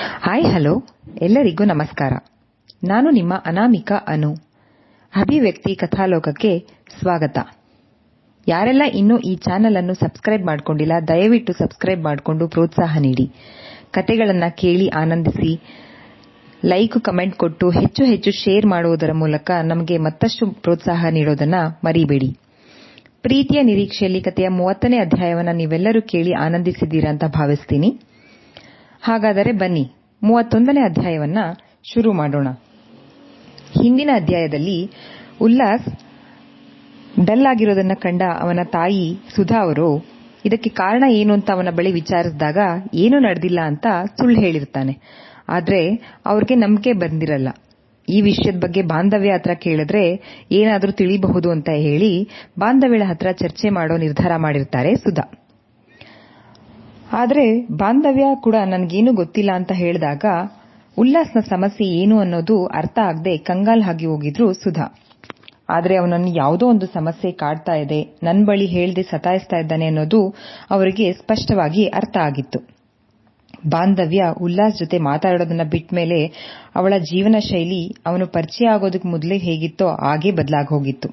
Hi hello ಎಲ್ಲರಿಗೂ ನಮಸ್ಕಾರ. ನಾನು ನಿಮ್ಮ ಅನಾಮಿಕ ಅನು. ಅಭಿವ್ಯಕ್ತಿ ಕಥಾಲೋಕಕ್ಕೆ ಸ್ವಾಗತ. ಯಾರೆಲ್ಲ ಇನ್ನೂ ಈ ಚಾನೆಲ್ ಅನ್ನು ಸಬ್ಸ್ಕ್ರೈಬ್ ಮಾಡಿಕೊಂಡಿಲ್ಲ, ದಯವಿಟ್ಟು ಸಬ್ಸ್ಕ್ರೈಬ್ ಮಾಡಿಕೊಂಡು ಪ್ರೋತ್ಸಾಹ ನೀಡಿ. ಕತೆಗಳನ್ನ ಕೇಳಿ ಆನಂದಿಸಿ ಲೈಕ್ ಕಮೆಂಟ್ ಕೊಟ್ಟು ಹೆಚ್ಚು ಹೆಚ್ಚು ಶೇರ್ ಮಾಡುವುದರ ಮೂಲಕ ನಮಗೆ ಮತ್ತಷ್ಟು ಪ್ರೋತ್ಸಾಹ ನೀಡೋದನ್ನ ಮರಿಬೇಡಿ. ಪ್ರೀತಿಯ ನಿರೀಕ್ಷೆಯಲ್ಲಿ ಕಥೆಯ ಮೂವತ್ತನೇ ಅಧ್ಯಾಯವನ್ನು ನೀವೆಲ್ಲರೂ ಕೇಳಿ ಆನಂದಿಸಿದ್ದೀರಾ ಅಂತ ಭಾವಿಸ್ತೀನಿ. ಹಾಗಾದರೆ ಬನ್ನಿ, ಮೂವತ್ತೊಂದನೇ ಅಧ್ಯಾಯವನ್ನ ಶುರು ಮಾಡೋಣ. ಹಿಂದಿನ ಅಧ್ಯಾಯದಲ್ಲಿ ಉಲ್ಲಾಸ್ ಡಲ್ ಆಗಿರೋದನ್ನ ಕಂಡ ಅವನ ತಾಯಿ ಸುಧಾ ಅವರು, ಇದಕ್ಕೆ ಕಾರಣ ಏನು ಅಂತ ಅವನ ಬಳಿ ವಿಚಾರಿಸಿದಾಗ ಏನು ನಡೆದಿಲ್ಲ ಅಂತ ಸುಳ್ಳು ಹೇಳಿರ್ತಾನೆ. ಆದ್ರೆ ಅವ್ರಿಗೆ ನಂಬಿಕೆ ಬಂದಿರಲ್ಲ. ಈ ವಿಷಯದ ಬಗ್ಗೆ ಬಾಂಧವ್ಯ ಹತ್ರ ಕೇಳಿದ್ರೆ ಏನಾದರೂ ತಿಳಿಬಹುದು ಅಂತ ಹೇಳಿ ಬಾಂಧವ್ಯಳ ಹತ್ರ ಚರ್ಚೆ ಮಾಡೋ ನಿರ್ಧಾರ ಮಾಡಿರ್ತಾರೆ ಸುಧಾ. ಆದ್ರೆ ಬಾಂಧವ್ಯ ಕೂಡ ನನಗೇನು ಗೊತ್ತಿಲ್ಲ ಅಂತ ಹೇಳಿದಾಗ ಉಲ್ಲಾಸ್ನ ಸಮಸ್ಯೆ ಏನು ಅನ್ನೋದು ಅರ್ಥ ಆಗದೆ ಕಂಗಾಲ್ ಆಗಿ ಹೋಗಿದ್ರು ಸುಧಾ. ಆದರೆ ಅವನನ್ನು ಯಾವುದೋ ಒಂದು ಸಮಸ್ಯೆ ಕಾಡ್ತಾ ಇದೆ ನನ್ನ ಬಳಿ ಹೇಳ್ದೆ ಸತಾಯಿಸ್ತಾ ಇದ್ದಾನೆ ಅನ್ನೋದು ಅವರಿಗೆ ಸ್ಪಷ್ಟವಾಗಿ ಅರ್ಥ ಆಗಿತ್ತು. ಬಾಂಧವ್ಯ ಉಲ್ಲಾಸ್ ಜೊತೆ ಮಾತಾಡೋದನ್ನ ಬಿಟ್ಮೇಲೆ ಅವಳ ಜೀವನ ಶೈಲಿ ಅವನು ಪರಿಚಯ ಆಗೋದಕ್ಕೆ ಮೊದಲೇ ಹೇಗಿತ್ತೋ ಹಾಗೇ ಬದಲಾಗಿ ಹೋಗಿತ್ತು.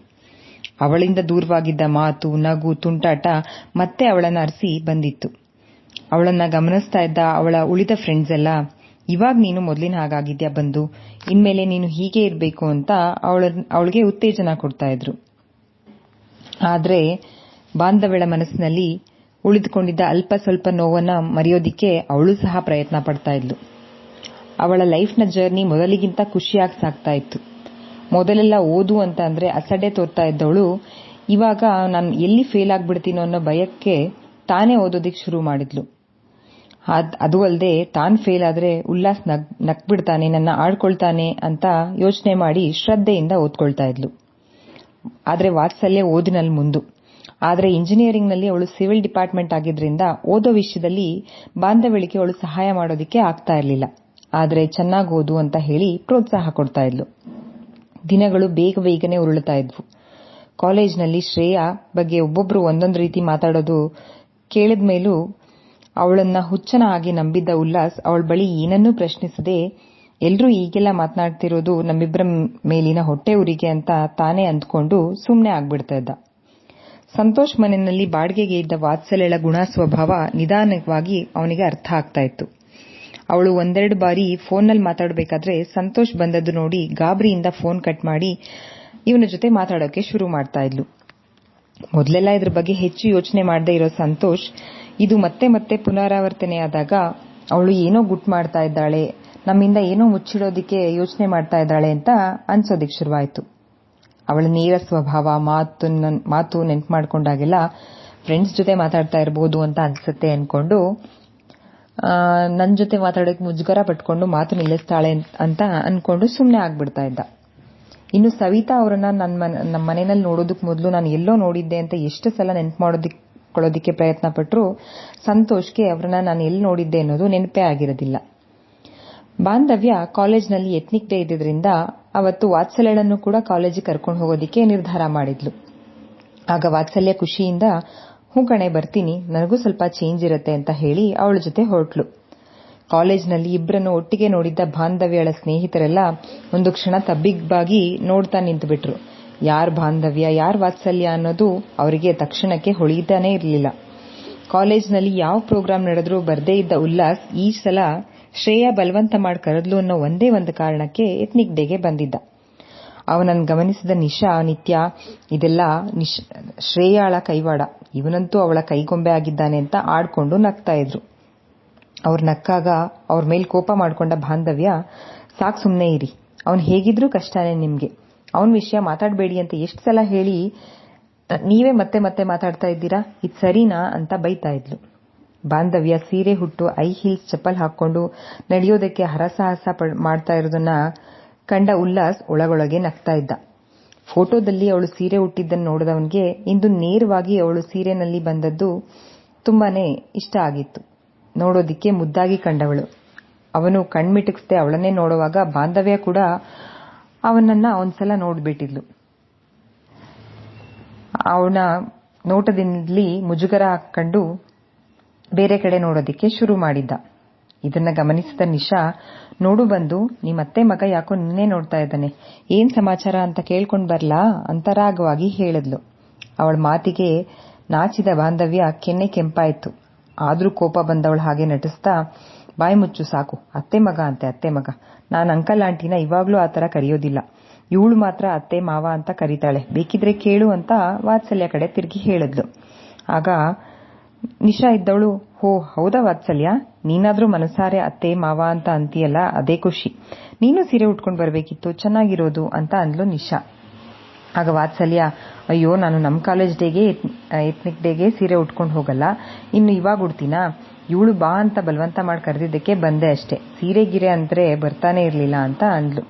ಅವಳಿಂದ ದೂರವಾಗಿದ್ದ ಮಾತು, ನಗು, ತುಂಟಾಟ ಮತ್ತೆ ಅವಳನ್ನು ಅರಸಿ ಬಂದಿತ್ತು. ಅವಳನ್ನ ಗಮನಿಸ್ತಾ ಇದ್ದ ಅವಳ ಉಳಿದ ಫ್ರೆಂಡ್ಸ್ ಎಲ್ಲ, ಇವಾಗ ನೀನು ಮೊದಲಿನ ಹಾಗಾಗಿದ್ಯಾ ಬಂದು ಇನ್ಮೇಲೆ ನೀನು ಹೀಗೆ ಇರಬೇಕು ಅಂತ ಅವಳಿಗೆ ಉತ್ತೇಜನ ಕೊಡ್ತಾ ಇದ್ರು. ಆದ್ರೆ ಬಾಂಧವಳ ಮನಸ್ಸಿನಲ್ಲಿ ಉಳಿದುಕೊಂಡಿದ್ದ ಅಲ್ಪ ಸ್ವಲ್ಪ ನೋವನ್ನ ಮರೆಯೋದಿಕ್ಕೆ ಅವಳು ಸಹ ಪ್ರಯತ್ನ ಪಡ್ತಾ ಇದ್ಲು. ಅವಳ ಲೈಫ್ನ ಜರ್ನಿ ಮೊದಲಿಗಿಂತ ಖುಷಿಯಾಗಿ ಸಾಗ್ತಾ ಇತ್ತು. ಮೊದಲೆಲ್ಲ ಓದು ಅಂತ ಅಂದ್ರೆ ಅಸಡ್ಡೆ ತೋರ್ತಾ ಇದ್ದವಳು, ಇವಾಗ ನಾನು ಎಲ್ಲಿ ಫೇಲ್ ಆಗ್ಬಿಡ್ತೀನೋ ಅನ್ನೋ ಭಯಕ್ಕೆ ತಾನೇ ಓದೋದಿಕ್ ಶುರು ಮಾಡಿದ್ಲು. ಅದು ಅಲ್ಲದೆ ತಾನ್ ಫೇಲ್ ಆದ್ರೆ ಉಲ್ಲಾಸ್ ನಗ್ ನಕ್ಬಿಡ್ತಾನೆ ನನ್ನ ಆಡ್ಕೊಳ್ತಾನೆ ಅಂತ ಯೋಚನೆ ಮಾಡಿ ಶ್ರದ್ಧೆಯಿಂದ ಓದ್ಕೊಳ್ತಾ ಇದ್ಲು. ಆದ್ರೆ ವಾತ್ಸಲ್ಯ ಓದಿನಲ್ಲಿ ಮುಂದು. ಆದ್ರೆ ಇಂಜಿನಿಯರಿಂಗ್ನಲ್ಲಿ ಅವಳು ಸಿವಿಲ್ ಡಿಪಾರ್ಟ್ಮೆಂಟ್ ಆಗಿದ್ರಿಂದ ಓದೋ ವಿಷಯದಲ್ಲಿ ಬಾಂಧವ್ಯಳಿಗೆ ಅವಳು ಸಹಾಯ ಮಾಡೋದಿಕ್ಕೆ ಆಗ್ತಾ ಇರ್ಲಿಲ್ಲ. ಆದ್ರೆ ಚೆನ್ನಾಗಿ ಓದು ಅಂತ ಹೇಳಿ ಪ್ರೋತ್ಸಾಹ ಕೊಡ್ತಾ ಇದ್ಲು. ದಿನಗಳು ಬೇಗ ಬೇಗನೆ ಉರುಳುತ್ತಾ ಇದ್ವು. ಕಾಲೇಜ್ನಲ್ಲಿ ಶ್ರೇಯಾ ಬಗ್ಗೆ ಒಬ್ಬೊಬ್ರು ಒಂದೊಂದು ರೀತಿ ಮಾತಾಡೋದು ಕೇಳಿದ ಮೇಲೂ ಅವಳನ್ನ ಹುಚ್ಚನ ಆಗಿ ನಂಬಿದ್ದ ಉಲ್ಲಾಸ್ ಅವಳ ಬಳಿ ಏನನ್ನೂ ಪ್ರಶ್ನಿಸದೆ ಎಲ್ಲರೂ ಈಗೆಲ್ಲ ಮಾತನಾಡ್ತಿರೋದು ನಮ್ಮಿಬ್ಬರ ಮೇಲಿನ ಹೊಟ್ಟೆ ಉರಿಗೆ ಅಂತ ತಾನೇ ಅಂದ್ಕೊಂಡು ಸುಮ್ಮನೆ ಆಗ್ಬಿಡ್ತಾ ಇದ್ದ. ಸಂತೋಷ್ ಮನೆಯಲ್ಲಿ ಬಾಡಿಗೆಗೆ ಇದ್ದ ವಾತ್ಸಲ್ಯಳ ಗುಣ ಸ್ವಭಾವ ನಿಧಾನವಾಗಿ ಅವನಿಗೆ ಅರ್ಥ ಆಗ್ತಾ ಇತ್ತು. ಅವಳು ಒಂದೆರಡು ಬಾರಿ ಫೋನ್ನಲ್ಲಿ ಮಾತಾಡಬೇಕಾದ್ರೆ ಸಂತೋಷ್ ಬಂದದ್ದು ನೋಡಿ ಗಾಬರಿಯಿಂದ ಫೋನ್ ಕಟ್ ಮಾಡಿ ಇವನ ಜೊತೆ ಮಾತಾಡೋಕೆ ಶುರು ಮಾಡ್ತಾ ಇದ್ಲು. ಮೊದಲೆಲ್ಲ ಇದ್ರ ಬಗ್ಗೆ ಹೆಚ್ಚು ಯೋಚನೆ ಮಾಡದೇ ಇರೋ ಸಂತೋಷ್ ಇದು ಮತ್ತೆ ಮತ್ತೆ ಪುನರಾವರ್ತನೆಯಾದಾಗ ಅವಳು ಏನೋ ಗುಟ್ ಮಾಡ್ತಾ ಇದ್ದಾಳೆ, ನಮ್ಮಿಂದ ಏನೋ ಮುಚ್ಚಿಡೋದಿಕ್ಕೆ ಯೋಚನೆ ಮಾಡ್ತಾ ಇದ್ದಾಳೆ ಅಂತ ಅನ್ಸೋದಿಕ್ ಶುರುವಾಯ್ತು. ಅವಳ ನೇರ ಸ್ವಭಾವ, ಮಾತು ಮಾತು ನೆನ್ಪು ಮಾಡ್ಕೊಂಡಾಗೆಲ್ಲ ಫ್ರೆಂಡ್ಸ್ ಜೊತೆ ಮಾತಾಡ್ತಾ ಇರಬಹುದು ಅಂತ ಅನ್ಸುತ್ತೆ ಅನ್ಕೊಂಡು ನನ್ ಜೊತೆ ಮಾತಾಡೋಕೆ ಮುಜುಗರ ಪಟ್ಕೊಂಡು ಮಾತು ನಿಲ್ಲಿಸ್ತಾಳೆ ಅಂತ ಅನ್ಕೊಂಡು ಸುಮ್ಮನೆ ಆಗ್ಬಿಡ್ತಾ ಇದ್ದ. ಇನ್ನು ಸವಿತಾ ಅವರನ್ನ ನಮ್ಮ ಮನೆಯಲ್ಲಿ ನೋಡೋದಕ್ಕೆ ಮೊದಲು ನಾನು ಎಲ್ಲೋ ನೋಡಿದ್ದೆ ಅಂತ ಎಷ್ಟು ಸಲ ನೆನ್ಪು ಮಾಡೋದಿಕ್ಕೆ ಪ್ರಯತ್ನ ಪಟ್ಟರು ಸಂತೋಷ್ಗೆ ಅವರನ್ನ ನಾನು ಎಲ್ಲಿ ನೋಡಿದ್ದೆ ಅನ್ನೋದು ನೆನಪೇ ಆಗಿರೋದಿಲ್ಲ. ಬಾಂಧವ್ಯ ಕಾಲೇಜ್ನಲ್ಲಿ ಎತ್ನಿಕ್ ಡೇ ಇದ್ದಿದ್ರಿಂದ ಅವತ್ತು ವಾತ್ಸಲ್ಯಳನ್ನು ಕೂಡ ಕಾಲೇಜಿಗೆ ಕರ್ಕೊಂಡು ಹೋಗೋದಿಕ್ಕೆ ನಿರ್ಧಾರ ಮಾಡಿದ್ಲು. ಆಗ ವಾತ್ಸಲ್ಯ ಖುಷಿಯಿಂದ, ಹ್ಞೂ ಕಣೆ, ಬರ್ತೀನಿ. ನನಗೂ ಸ್ವಲ್ಪ ಚೇಂಜ್ ಇರುತ್ತೆ ಅಂತ ಹೇಳಿ ಅವಳ ಜೊತೆ ಹೊರಟ್ಲು. ಕಾಲೇಜ್ನಲ್ಲಿ ಇಬ್ಬರನ್ನು ಒಟ್ಟಿಗೆ ನೋಡಿದ್ದ ಬಾಂಧವ್ಯಳ ಸ್ನೇಹಿತರೆಲ್ಲ ಒಂದು ಕ್ಷಣ ತಬ್ಬಿಗ್ಬಾಗಿ ನೋಡ್ತಾ ನಿಂತುಬಿಟ್ರು. ಯಾರ್ ಬಾಂಧವ್ಯ, ಯಾರ ವಾತ್ಸಲ್ಯ ಅನ್ನೋದು ಅವರಿಗೆ ತಕ್ಷಣಕ್ಕೆ ಹೊಳಿತಾನೇ ಇರಲಿಲ್ಲ. ಕಾಲೇಜ್ನಲ್ಲಿ ಯಾವ ಪ್ರೋಗ್ರಾಂ ನಡೆದರೂ ಬರದೇ ಇದ್ದ ಉಲ್ಲಾಸ್ ಈ ಸಲ ಶ್ರೇಯಾ ಬಲವಂತ ಮಾಡಿ ಕರೆದ್ಲು ಅನ್ನೋ ಒಂದೇ ಒಂದು ಕಾರಣಕ್ಕೆ ಎತ್ನಿಕ್ ಡೇಗೆ ಬಂದಿದ್ದ. ಅವನನ್ನು ಗಮನಿಸಿದ ನಿಶಾ, ನಿತ್ಯ, ಇದೆಲ್ಲ ಶ್ರೇಯಾಳ ಕೈವಾಡ. ಇವನಂತೂ ಅವಳ ಕೈಗೊಂಬೆ ಆಗಿದ್ದಾನೆ ಅಂತ ಆಡ್ಕೊಂಡು ನಗ್ತಾ ಇದ್ರು. ಅವ್ರು ನಕ್ಕಾಗ ಅವ್ರ ಮೇಲೆ ಕೋಪ ಮಾಡ್ಕೊಂಡ ಬಾಂಧವ್ಯ, ಸಾಕ್ ಸುಮ್ಮನೆ ಇರಿ. ಅವನು ಹೇಗಿದ್ರೂ ಕಷ್ಟನೇ ನಿಮ್ಗೆ. ಅವನ್ ವಿಷಯ ಮಾತಾಡಬೇಡಿ ಅಂತ ಎಷ್ಟು ಸಲ ಹೇಳಿ, ನೀವೇ ಮತ್ತೆ ಮತ್ತೆ ಮಾತಾಡ್ತಾ ಇದ್ದೀರಾ? ಇದು ಸರಿನಾ ಅಂತ ಬೈತಾ ಇದ್ಲು. ಬಾಂಧವ್ಯ ಸೀರೆ ಹುಟ್ಟು ಐ ಹೀಲ್ಸ್ ಚಪ್ಪಲ್ ಹಾಕೊಂಡು ನಡೆಯೋದಕ್ಕೆ ಹರಸಾಹಸ ಮಾಡ್ತಾ ಇರೋದನ್ನ ಕಂಡ ಉಲ್ಲಾಸ್ ಒಳಗೊಳಗೆ ನಗ್ತಾ ಇದ್ದ. ಫೋಟೋದಲ್ಲಿ ಅವಳು ಸೀರೆ ಹುಟ್ಟಿದ್ದನ್ನು ನೋಡಿದವನಿಗೆ ಇಂದು ನೇರವಾಗಿ ಅವಳು ಸೀರೆನಲ್ಲಿ ಬಂದದ್ದು ತುಂಬಾನೇ ಇಷ್ಟ ಆಗಿತ್ತು. ನೋಡೋದಿಕ್ಕೆ ಮುದ್ದಾಗಿ ಕಂಡವಳು. ಅವನು ಕಣ್ಮಿಟಕ್ಸ್ದೆ ಅವಳನ್ನೇ ನೋಡುವಾಗ ಬಾಂಧವ್ಯ ಕೂಡ ಅವನನ್ನ ಒಂದ್ಸಲ ನೋಡ್ಬಿಟ್ಟಿದ್ಲು. ಅವನ ನೋಟದಲ್ಲಿ ಮುಜುಗರ ಕಂಡು ಬೇರೆ ಕಡೆ ನೋಡೋದಿಕ್ಕೆ ಶುರು ಮಾಡಿದ್ದ. ಇದನ್ನ ಗಮನಿಸಿದ ನಿಶಾ, ನೋಡು ಬಂದು ನಿಮ್ಮತ್ತೆ ಮಗ ಯಾಕೋ ನಿನ್ನೆ ನೋಡ್ತಾ ಇದ್ದಾನೆ. ಏನ್ ಸಮಾಚಾರ ಅಂತ ಕೇಳ್ಕೊಂಡ್ ಬರ್ಲಾ ಅಂತ ರಾಗವಾಗಿ ಹೇಳಿದ್ಲು. ಅವಳ ಮಾತಿಗೆ ನಾಚಿದ ಬಾಂಧವ್ಯ ಕೆನ್ನೆ ಕೆಂಪಾಯ್ತು. ಆದ್ರೂ ಕೋಪ ಬಂದವಳು ಹಾಗೆ ನಟಿಸ್ತಾ, ಬಾಯಿ ಮುಚ್ಚು ಸಾಕು, ಅತ್ತೆ ಮಗ ಅಂತೆ, ಅತ್ತೆ ಮಗ. ನಾನು ಅಂಕಲ್ ಆಂಟಿನ ಇವಾಗಲೂ ಆ ಥರ ಕರೆಯೋದಿಲ್ಲ. ಇವಳು ಮಾತ್ರ ಅತ್ತೆ, ಮಾವ ಅಂತ ಕರೀತಾಳೆ. ಬೇಕಿದ್ರೆ ಕೇಳು ಅಂತ ವಾತ್ಸಲ್ಯ ಕಡೆ ತಿರುಗಿ ಹೇಳಿದ್ಲು. ಆಗ ನಿಶಾ ಇದ್ದವಳು, ಹೋ, ಹೌದಾ ವಾತ್ಸಲ್ಯ? ನೀನಾದ್ರೂ ಮನಸಾರೆ ಅತ್ತೆ, ಮಾವ ಅಂತ ಅಂತೀಯಲ್ಲ, ಅದೇ ಖುಷಿ. ನೀನು ಸೀರೆ ಉಟ್ಕೊಂಡು ಬರಬೇಕಿತ್ತು, ಚೆನ್ನಾಗಿರೋದು ಅಂತ ಅಂದ್ಲು ನಿಶಾ. ಆಗ ವಾತ್ಸಲ್ಯ, ಅಯ್ಯೋ, ನಾನು ನಮ್ಮ ಕಾಲೇಜ್ ಡೇಗೆ ಎತ್ನಿಕ್ ಡೇಗೆ ಸೀರೆ ಉಟ್ಕೊಂಡು ಹೋಗಲ್ಲ. ಇನ್ನು ಇವಾಗ ಉಡ್ತೀನಾ? ಇವಳು ಬಾ ಅಂತ ಬಲವಂತ ಮಾಡಿ ಕರೆದಿದ್ದಕ್ಕೆ ಬಂದೆ ಅಷ್ಟೇ. ಸೀರೆ ಗಿರೆ ಅಂದ್ರೆ ಬರ್ತಾನೆ ಇರಲಿಲ್ಲ ಅಂತ ಅಂದ್ಲು.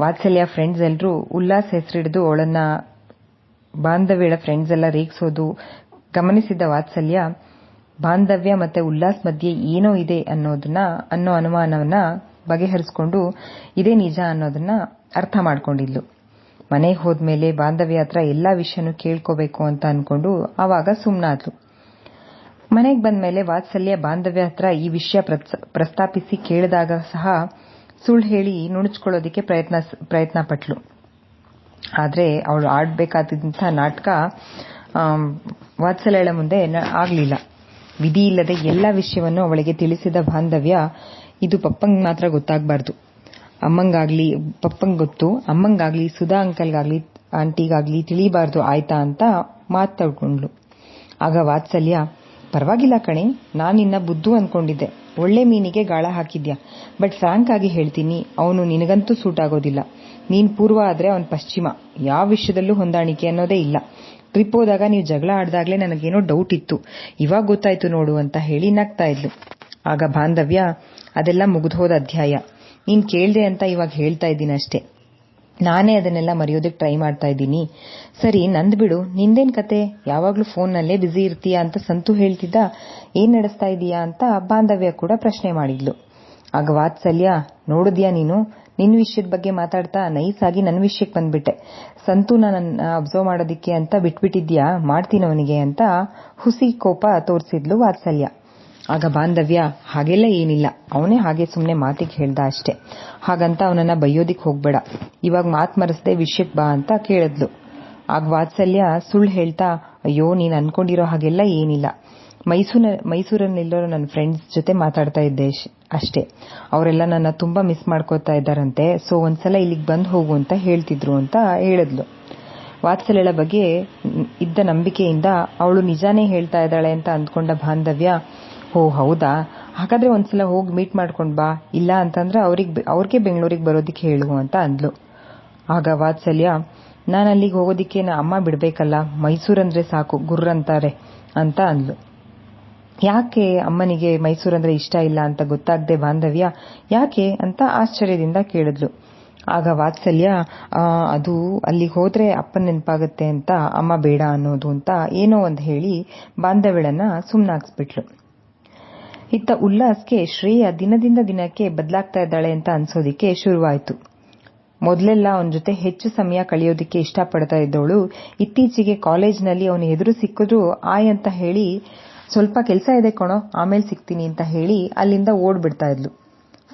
ವಾತ್ಸಲ್ಯ ಫ್ರೆಂಡ್ಸ್ ಎಲ್ಲರೂ ಉಲ್ಲಾಸ್ ಹೆಸರಿಡಿದು ಅವಳನ್ನ ಬಾಂಧವ್ಯಳ ಫ್ರೆಂಡ್ಸ್ ಎಲ್ಲ ರೇಗಿಸೋದು ಗಮನಿಸಿದ್ದ ವಾತ್ಸಲ್ಯ, ಬಾಂಧವ್ಯ ಮತ್ತೆ ಉಲ್ಲಾಸ್ ಮಧ್ಯೆ ಏನೋ ಇದೆ ಅನ್ನೋದನ್ನ, ಅನ್ನೋ ಅನುಮಾನವನ್ನ ಬಗೆಹರಿಸ್ಕೊಂಡು ಇದೇ ನಿಜ ಅನ್ನೋದನ್ನ ಅರ್ಥ ಮಾಡ್ಕೊಂಡಿದ್ಲು. ಮನೆಗೆ ಹೋದ್ಮೇಲೆ ಬಾಂಧವ್ಯ ಹತ್ರ ಎಲ್ಲಾ ವಿಷಯನೂ ಕೇಳ್ಕೋಬೇಕು ಅಂತ ಅನ್ಕೊಂಡು ಆವಾಗ ಸುಮ್ನಾದ್ಲು. ಮನೆಗೆ ಬಂದ ಮೇಲೆ ವಾತ್ಸಲ್ಯ ಬಾಂಧವ್ಯ ಹತ್ರ ಈ ವಿಷಯ ಪ್ರಸ್ತಾಪಿಸಿ ಕೇಳಿದಾಗ ಸಹ ಸುಳ್ಳು ಹೇಳಿ ನುಣುಚ್ಕೊಳ್ಳೋದಕ್ಕೆ ಪ್ರಯತ್ನ ಪ್ರಯತ್ನ ಪಟ್ಲು. ಆದ್ರೆ ಅವಳು ಆಡ್ಬೇಕಾದಂಥ ನಾಟಕ ವಾತ್ಸಲ್ಯಳ ಮುಂದೆ ಆಗ್ಲಿಲ್ಲ. ವಿಧಿ ಇಲ್ಲದೆ ಎಲ್ಲ ವಿಷಯವನ್ನು ಅವಳಿಗೆ ತಿಳಿಸಿದ ಬಾಂಧವ್ಯ, ಇದು ಪಪ್ಪಂಗ್ ಮಾತ್ರ ಗೊತ್ತಾಗಬಾರ್ದು. ಅಮ್ಮಂಗಾಗ್ಲಿ, ಪಪ್ಪಂಗ್ ಗೊತ್ತು. ಅಮ್ಮಂಗಾಗ್ಲಿ, ಸುಧಾ ಅಂಕಲ್ಗಾಗ್ಲಿ, ಆಂಟಿಗಾಗ್ಲಿ ತಿಳಿಬಾರ್ದು ಆಯ್ತಾ ಅಂತ ಮಾತು ತಡ್ಕೊಂಡ್ಲು ಆಗ ವಾತ್ಸಲ್ಯ ಪರವಾಗಿಲ್ಲ ಕಣೆ ನಾನಿನ್ನ ಬುದ್ಧು ಅನ್ಕೊಂಡಿದ್ದೆ. ಒಳ್ಳೆ ಮೀನಿಗೆ ಗಾಳ ಹಾಕಿದ್ಯಾ? ಬಟ್ ಫ್ರಾಂಕ್ ಆಗಿ ಹೇಳ್ತೀನಿ, ಅವನು ನಿನಗಂತೂ ಸೂಟ್ ಆಗೋದಿಲ್ಲ. ನೀನ್ ಪೂರ್ವ ಆದ್ರೆ ಅವನ್ ಪಶ್ಚಿಮ. ಯಾವ ವಿಷಯದಲ್ಲೂ ಹೊಂದಾಣಿಕೆ ಅನ್ನೋದೇ ಇಲ್ಲ. ಟ್ರಿಪ್ ಹೋದಾಗ ನೀವು ಜಗಳ ಆಡ್ದಾಗ್ಲೇ ನನಗೇನೋ ಡೌಟ್ ಇತ್ತು. ಇವಾಗ ಗೊತ್ತಾಯ್ತು ನೋಡು ಅಂತ ಹೇಳಿ ನಗ್ತಾ ಇದ್ಲು. ಆಗ ಬಾಂಧವ್ಯ, ಅದೆಲ್ಲ ಮುಗಿದೋದ ಅಧ್ಯಾಯ. ನೀನ್ ಕೇಳ್ದೆ ಅಂತ ಇವಾಗ ಹೇಳ್ತಾ ಇದ್ದೀನಿ ಅಷ್ಟೇ ನಾನೇ ಅದನ್ನೆಲ್ಲ ಮರೆಯೋದಕ್ಕೆ ಟ್ರೈ ಮಾಡ್ತಾ ಇದ್ದೀನಿ. ಸರಿ, ನಂದ್ ಬಿಡು. ನಿಂದೇನ್ ಕತೆ? ಯಾವಾಗ್ಲೂ ಫೋನ್ನಲ್ಲೇ ಬ್ಯುಸಿ ಇರ್ತೀಯಾ ಅಂತ ಸಂತು ಹೇಳ್ತಿದ್ದ. ಏನ್ ನಡೆಸ್ತಾ ಇದೀಯಾ ಅಂತ ಬಾಂಧವ್ಯ ಕೂಡ ಪ್ರಶ್ನೆ ಮಾಡಿದ್ಲು. ಆಗ ವಾತ್ಸಲ್ಯ ನೋಡಿದ್ಯಾ ನೀನು? ನಿನ್ ವಿಷಯದ ಬಗ್ಗೆ ಮಾತಾಡ್ತಾ ನೈಸ್ ಆಗಿ ನನ್ನ ವಿಷಯಕ್ಕೆ ಬಂದ್ಬಿಟ್ಟೆ. ಸಂತು ನನ್ನ ಅಬ್ಸರ್ವ್ ಮಾಡೋದಿಕ್ಕೆ ಅಂತ ಬಿಟ್ಬಿಟ್ಟಿದ್ಯಾ? ಮಾಡ್ತೀನವನಿಗೆ ಅಂತ ಹುಸಿ ಕೋಪ ತೋರಿಸಿದ್ಲು ವಾತ್ಸಲ್ಯ. ಆಗ ಬಾಂಧವ್ಯ ಹಾಗೆಲ್ಲ ಏನಿಲ್ಲ. ಅವನೇ ಹಾಗೆ ಸುಮ್ನೆ ಮಾತಿಗೆ ಹೇಳ್ದ ಅಷ್ಟೆ. ಹಾಗಂತ ಅವನನ್ನ ಬೈಯೋದಿಕ್ ಹೋಗ್ಬೇಡ. ಇವಾಗ ಮಾತ್ ಮರೆಸದೆ ವಿಷಯಕ್ ಬಾ ಅಂತ ಕೇಳಿದ್ಲು. ಆಗ ವಾತ್ಸಲ್ಯ ಸುಳ್ಳು ಹೇಳ್ತಾ, ಅಯ್ಯೋ, ನೀನ್ ಅನ್ಕೊಂಡಿರೋ ಹಾಗೆಲ್ಲ ಏನಿಲ್ಲ. ಮೈಸೂರ ಮೈಸೂರಲ್ಲಿರೋ ನನ್ನ ಫ್ರೆಂಡ್ಸ್ ಜೊತೆ ಮಾತಾಡ್ತಾ ಇದ್ದೆ ಅಷ್ಟೇ. ಅವರೆಲ್ಲ ನನ್ನ ತುಂಬಾ ಮಿಸ್ ಮಾಡ್ಕೋತಾ ಇದ್ದಾರಂತೆ, ಸೊ ಒಂದ್ಸಲ ಇಲ್ಲಿಗೆ ಬಂದು ಹೋಗು ಅಂತ ಹೇಳ್ತಿದ್ರು ಅಂತ ಹೇಳಿದ್ಲು. ವಾತ್ಸಲ್ಯಳ ಬಗ್ಗೆ ಇದ್ದ ನಂಬಿಕೆಯಿಂದ ಅವಳು ನಿಜಾನೇ ಹೇಳ್ತಾ ಇದ್ದಾಳೆ ಅಂತ ಅಂದ್ಕೊಂಡ ಬಾಂಧವ್ಯ ಓ, ಹೌದಾ? ಹಾಗಾದ್ರೆ ಒಂದ್ಸಲ ಹೋಗಿ ಮೀಟ್ ಮಾಡ್ಕೊಂಡು ಬಾ. ಇಲ್ಲ ಅಂತಂದ್ರೆ ಅವ್ರಿಗೆ ಅವ್ರಿಗೆ ಬೆಂಗಳೂರಿಗೆ ಬರೋದಿಕ್ಕೆ ಹೇಳು ಅಂತ ಅಂದ್ಲು. ಆಗ ವಾತ್ಸಲ್ಯ ನಾನು ಅಲ್ಲಿಗೆ ಹೋಗೋದಿಕ್ಕೆ ನಾ ಅಮ್ಮ ಬಿಡಬೇಕಲ್ಲ ಮೈಸೂರಂದ್ರೆ ಸಾಕು ಗುರ್ರಂತಾರೆ ಅಂತ ಅಂದ್ಲು. ಯಾಕೆ ಅಮ್ಮನಿಗೆ ಮೈಸೂರಂದ್ರೆ ಇಷ್ಟ ಇಲ್ಲ ಅಂತ ಗೊತ್ತಾಗದೆ ಬಾಂಧವ್ಯ? ಯಾಕೆ ಅಂತ ಆಶ್ಚರ್ಯದಿಂದ ಕೇಳಿದ್ಲು. ಆಗ ವಾತ್ಸಲ್ಯ ಅದು ಅಲ್ಲಿಗೆ ಹೋದ್ರೆ ಅಪ್ಪನ ನೆನಪಾಗುತ್ತೆ ಅಂತ, ಅಮ್ಮ ಬೇಡ ಅನ್ನೋದು ಅಂತ ಏನೋ ಒಂದು ಹೇಳಿ ಬಾಂಧವ್ಯಳನ್ನ ಸುಮ್ನಾಗ್ಸ್ಬಿಟ್ಲು. ಇತ್ತ ಉಲ್ಲಾಸ್ಗೆ ಶ್ರೇಯ ದಿನದಿಂದ ದಿನಕ್ಕೆ ಬದಲಾಗ್ತಾ ಇದ್ದಾಳೆ ಅಂತ ಅನ್ಸೋದಿಕ್ಕೆ ಶುರುವಾಯಿತು. ಮೊದಲೆಲ್ಲ ಅವನ ಜೊತೆ ಹೆಚ್ಚು ಸಮಯ ಕಳೆಯೋದಿಕ್ಕೆ ಇಷ್ಟಪಡ್ತಾ ಇದ್ದವಳು, ಇತ್ತೀಚೆಗೆ ಕಾಲೇಜ್ನಲ್ಲಿ ಅವನು ಎದುರು ಸಿಕ್ಕಿದ್ರು, ಆಯ್ ಅಂತ ಹೇಳಿ, ಸ್ವಲ್ಪ ಕೆಲಸ ಇದೆ ಕಣೋ, ಆಮೇಲೆ ಸಿಗ್ತೀನಿ ಅಂತ ಹೇಳಿ ಅಲ್ಲಿಂದ ಓಡ್ಬಿಡ್ತಾ ಇದ್ಲು.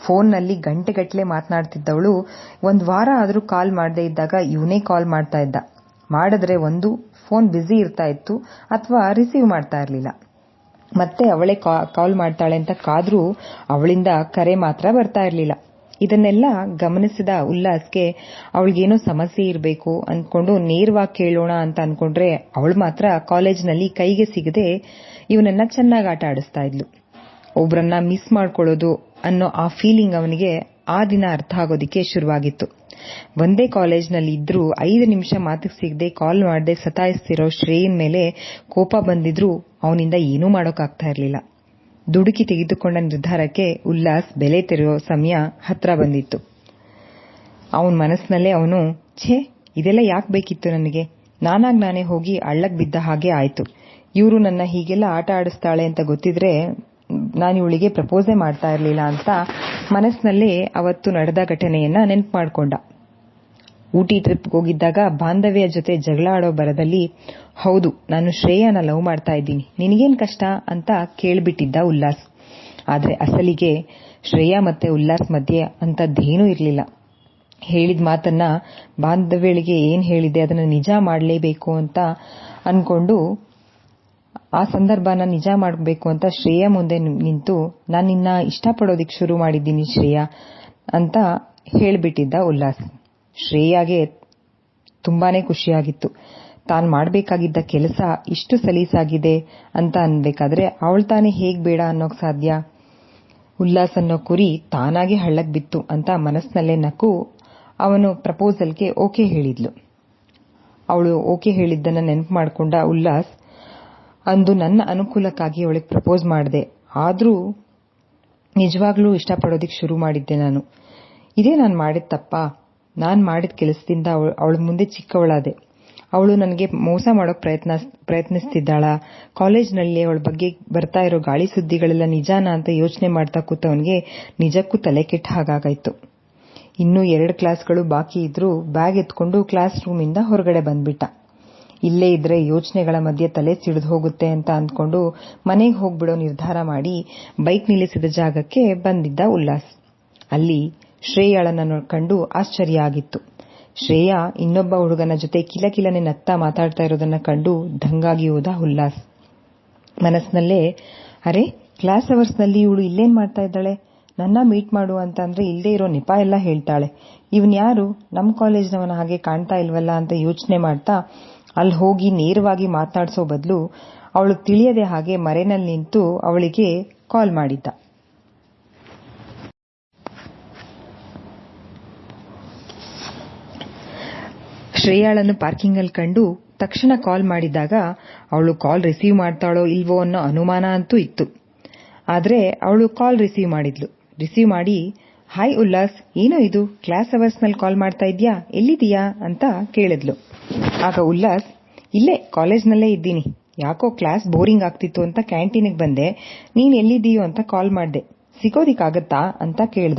ಫೋನ್ನಲ್ಲಿ ಗಂಟೆಗಟ್ಟಲೆ ಮಾತನಾಡ್ತಿದ್ದವಳು, ಒಂದ್ ವಾರ ಆದ್ರೂ ಕಾಲ್ ಮಾಡದೇ ಇದ್ದಾಗ ಇವನೇ ಕಾಲ್ ಮಾಡ್ತಾ ಇದ್ದ. ಮಾಡಿದ್ರೆ ಒಂದು, ಫೋನ್ ಬ್ಯುಸಿ ಇರ್ತಾ ಇತ್ತು, ಅಥವಾ ರಿಸೀವ್ ಮಾಡ್ತಾ ಇರ್ಲಿಲ್ಲ. ಮತ್ತೆ ಅವಳೇ ಕಾಲ್ ಮಾಡ್ತಾಳೆ ಅಂತ ಕಾದ್ರೂ ಅವಳಿಂದ ಕರೆ ಮಾತ್ರ ಬರ್ತಾ ಇರಲಿಲ್ಲ. ಇದನ್ನೆಲ್ಲ ಗಮನಿಸಿದ ಉಲ್ಲಾಸ್ಗೆ ಅವಳಿಗೇನೋ ಸಮಸ್ಯೆ ಇರಬೇಕು ಅಂದ್ಕೊಂಡು ನೇರವಾಗಿ ಕೇಳೋಣ ಅಂತ ಅನ್ಕೊಂಡ್ರೆ ಅವಳು ಮಾತ್ರ ಕಾಲೇಜ್ನಲ್ಲಿ ಕೈಗೆ ಸಿಗದೆ ಇವನನ್ನ ಚೆನ್ನಾಗಿ ಆಟ ಆಡಿಸ್ತಾ ಇದ್ಲು. ಒಬ್ರನ್ನ ಮಿಸ್ ಮಾಡ್ಕೊಳ್ಳೋದು ಅನ್ನೋ ಆ ಫೀಲಿಂಗ್ ಅವನಿಗೆ ಆ ದಿನ ಅರ್ಥ ಆಗೋದಿಕ್ಕೆ ಶುರುವಾಗಿತ್ತು. ಒಂದೇ ಕಾಲೇಜ್ನಲ್ಲಿ ಇದ್ರೂ ಐದು ನಿಮಿಷ ಮಾತಿಗೆ ಸಿಗದೆ ಕಾಲ್ ಮಾಡದೆ ಸತಾಯಿಸ್ತಿರೋ ಶ್ರೇಯನ್ ಮೇಲೆ ಕೋಪ ಬಂದಿದ್ರೂ ಅವನಿಂದ ಏನೂ ಮಾಡೋಕ್ಕಾಗ್ತಾ ಇರಲಿಲ್ಲ. ದುಡುಕಿ ತೆಗೆದುಕೊಂಡ ನಿರ್ಧಾರಕ್ಕೆ ಉಲ್ಲಾಸ್ ಬೆಲೆ ತೆರೆಯೋ ಸಮಯ ಹತ್ರ ಬಂದಿತ್ತು. ಅವನ ಮನಸ್ಸಿನಲ್ಲೇ ಅವನು, ಛೇ, ಇದೆಲ್ಲ ಯಾಕೆ ಬೇಕಿತ್ತು ನನಗೆ? ನಾನಾಗ್ ನಾನೇ ಹೋಗಿ ಅಳ್ಳಕ್ ಬಿದ್ದ ಹಾಗೆ ಆಯ್ತು. ಇವರು ನನ್ನ ಹೀಗೆಲ್ಲ ಆಟ ಆಡಿಸ್ತಾಳೆ ಅಂತ ಗೊತ್ತಿದ್ರೆ ನಾನು ಇವಳಿಗೆ ಪ್ರಪೋಸೇ ಮಾಡ್ತಾ ಇರಲಿಲ್ಲ ಅಂತ ಮನಸ್ಸಿನಲ್ಲೇ ಅವತ್ತು ನಡೆದ ಘಟನೆಯನ್ನ ನೆನಪು ಮಾಡ್ಕೊಂಡ. ಊಟಿ ಟ್ರಿಪ್ ಹೋಗಿದ್ದಾಗ ಬಾಂಧವ್ಯ ಜೊತೆ ಜಗಳ ಆಡೋ ಬರದಲ್ಲಿ ಹೌದು, ನಾನು ಶ್ರೇಯನ ಲವ್ ಮಾಡ್ತಾ ಇದ್ದೀನಿ. ನಿನಗೇನ್ ಕಷ್ಟ ಅಂತ ಕೇಳ್ಬಿಟ್ಟಿದ್ದ ಉಲ್ಲಾಸ್. ಆದ್ರೆ ಅಸಲಿಗೆ ಶ್ರೇಯಾ ಮತ್ತೆ ಉಲ್ಲಾಸ್ ಮಧ್ಯೆ ಅಂತದ್ದೇನೂ ಇರಲಿಲ್ಲ. ಹೇಳಿದ ಮಾತನ್ನ ಬಾಂಧವ್ಯಗಳಿಗೆ ಏನ್ ಹೇಳಿದೆ ಅದನ್ನ ನಿಜ ಮಾಡಲೇಬೇಕು ಅಂತ ಅನ್ಕೊಂಡು, ಆ ಸಂದರ್ಭನ ನಿಜ ಮಾಡಬೇಕು ಅಂತ ಶ್ರೇಯಾ ಮುಂದೆ ನಿಂತು ನಾನು ನಿನ್ನ ಇಷ್ಟಪಡೋದಿಕ್ ಶುರು ಮಾಡಿದ್ದೀನಿ ಶ್ರೇಯಾ ಅಂತ ಹೇಳ್ಬಿಟ್ಟಿದ್ದ ಉಲ್ಲಾಸ್. ಶ್ರೇಯಾಗೆ ತುಂಬಾನೇ ಖುಷಿಯಾಗಿತ್ತು. ತಾನು ಮಾಡಬೇಕಾಗಿದ್ದ ಕೆಲಸ ಇಷ್ಟು ಸಲೀಸಾಗಿದೆ ಅಂತ ಅನ್ಬೇಕಾದ್ರೆ ಅವಳು ತಾನೇ ಹೇಗ್ ಬೇಡ ಅನ್ನೋಕ್ ಸಾಧ್ಯ? ಉಲ್ಲಾಸ್ ಅನ್ನೋ ಕುರಿ ತಾನಾಗೆ ಹಳ್ಳಕ್ ಬಿತ್ತು ಅಂತ ಮನಸ್ನಲ್ಲೇ ನಕ್ಕು ಅವನು ಪ್ರಪೋಸಲ್ಗೆ ಓಕೆ ಹೇಳಿದ್ಲು. ಅವಳು ಓಕೆ ಹೇಳಿದ್ದನ್ನ ನೆನಪು ಮಾಡಿಕೊಂಡ ಉಲ್ಲಾಸ್, ಅಂದು ನನ್ನ ಅನುಕೂಲಕ್ಕಾಗಿ ಅವಳಿಗೆ ಪ್ರಪೋಸ್ ಮಾಡಿದೆ. ಆದ್ರೂ ನಿಜವಾಗ್ಲೂ ಇಷ್ಟಪಡೋದಿಕ್ ಶುರು ಮಾಡಿದ್ದೆ ನಾನು. ಇದೇ ನಾನು ಮಾಡಿದ ತಪ್ಪ? ನಾನ್ ಮಾಡಿದ ಕೆಲಸದಿಂದ ಅವಳ ಮುಂದೆ ಚಿಕ್ಕವಳಾದೆ. ಅವಳು ನನಗೆ ಮೋಸ ಮಾಡೋಕ್ ಪ್ರಯತ್ನ, ಪ್ರಯತ್ನಿಸ್ತಿದ್ದಾಳ. ಕಾಲೇಜ್ನಲ್ಲಿ ಅವಳ ಬಗ್ಗೆ ಬರ್ತಾ ಇರೋ ಗಾಳಿ ಸುದ್ದಿಗಳೆಲ್ಲ ನಿಜಾನ ಅಂತ ಯೋಚನೆ ಮಾಡ್ತಾ ಕೂತವನಿಗೆ ನಿಜಕ್ಕೂ ತಲೆ ಕೆಟ್ಟ ಹಾಗಾಗಾಯ್ತು. ಇನ್ನೂ ಎರಡು ಕ್ಲಾಸ್ಗಳು ಬಾಕಿ ಇದ್ರೂ ಬ್ಯಾಗ್ ಎತ್ಕೊಂಡು ಕ್ಲಾಸ್ ರೂಮಿಂದ ಹೊರಗಡೆ ಬಂದ್ಬಿಟ್ಟ. ಇಲ್ಲೇ ಇದ್ರೆ ಯೋಚನೆಗಳ ಮಧ್ಯೆ ತಲೆ ಸಿಡಿದು ಹೋಗುತ್ತೆ ಅಂತ ಅಂದ್ಕೊಂಡು ಮನೆಗೆ ಹೋಗ್ಬಿಡೋ ನಿರ್ಧಾರ ಮಾಡಿ ಬೈಕ್ ನಿಲ್ಲಿಸಿದ ಜಾಗಕ್ಕೆ ಬಂದಿದ್ದ ಉಲ್ಲಾಸ್. ಅಲ್ಲಿ ಶ್ರೇಯಾಳನ್ನ ಕಂಡು ಆಶ್ಚರ್ಯ ಆಗಿತ್ತು ಶ್ರೇಯಾ ಇನ್ನೊಬ್ಬ ಹುಡುಗನ ಜೊತೆ ಕಿಲಕಿಲನೆ ನಗ್ತಾ ಮಾತಾಡ್ತಾ ಇರೋದನ್ನ ಕಂಡು ದಂಗಾಗಿ ಹೋದ ಉಲ್ಲಾಸ್ ಮನಸ್ನಲ್ಲೇ ಅರೆ ಕ್ಲಾಸ್ ಅವರ್ಸ್ನಲ್ಲಿ ಇವಳು ಇಲ್ಲೇನ್ ಮಾಡ್ತಾ ಇದ್ದಾಳೆ? ನನ್ನ ಮೀಟ್ ಮಾಡು ಅಂತ ಅಂದ್ರೆ ಇಲ್ಲದೆ ಇರೋ ನೆಪ ಎಲ್ಲ ಹೇಳ್ತಾಳೆ. ಇವನ್ ಯಾರು? ನಮ್ ಕಾಲೇಜ್ನವನ ಹಾಗೆ ಕಾಣ್ತಾ ಇಲ್ವಲ್ಲ ಅಂತ ಯೋಚನೆ ಮಾಡ್ತಾ ಅಲ್ಲಿ ಹೋಗಿ ನೇರವಾಗಿ ಮಾತಾಡ್ಸೋ ಬದಲು ಅವಳು ತಿಳಿಯದೆ ಹಾಗೆ ಮರೆನಲ್ಲಿ ನಿಂತು ಅವಳಿಗೆ ಕಾಲ್ ಮಾಡಿದ್ದ. ಶ್ರೇಯಾಳನ್ನು ಪಾರ್ಕಿಂಗಲ್ಲಿ ಕಂಡು ತಕ್ಷಣ ಕಾಲ್ ಮಾಡಿದಾಗ, ಅವಳು ಕಾಲ್ ರಿಸೀವ್ ಮಾಡ್ತಾಳೋ ಇಲ್ವೋ ಅನ್ನೋ ಅನುಮಾನ ಅಂತೂ ಇತ್ತು. ಆದರೆ ಅವಳು ಕಾಲ್ ರಿಸೀವ್ ಮಾಡಿದ್ಲು. ರಿಸೀವ್ ಮಾಡಿ ಹಾಯ್ ಉಲ್ಲಾಸ್ ಏನೋ ಇದು? ಕ್ಲಾಸ್ ಅವರ್ಸ್ನಲ್ಲಿ ಕಾಲ್ ಮಾಡ್ತಾ ಇದ್ಯಾ? ಎಲ್ಲಿದ್ದೀಯಾ? ಅಂತ ಕೇಳಿದ್ಲು. ಆಗ ಉಲ್ಲಾಸ್, ಇಲ್ಲೇ ಕಾಲೇಜ್ನಲ್ಲೇ ಇದ್ದೀನಿ. ಯಾಕೋ ಕ್ಲಾಸ್ ಬೋರಿಂಗ್ ಆಗ್ತಿತ್ತು ಅಂತ ಕ್ಯಾಂಟೀನಿಗೆ ಬಂದೆ. ನೀನ್ ಎಲ್ಲಿದ್ದೀಯೋ ಅಂತ ಕಾಲ್ ಮಾಡಿದೆ. ಸಿಗೋದಿಕ್ಕಾಗತ್ತಾ? ಅಂತ ಕೇಳ್ದ.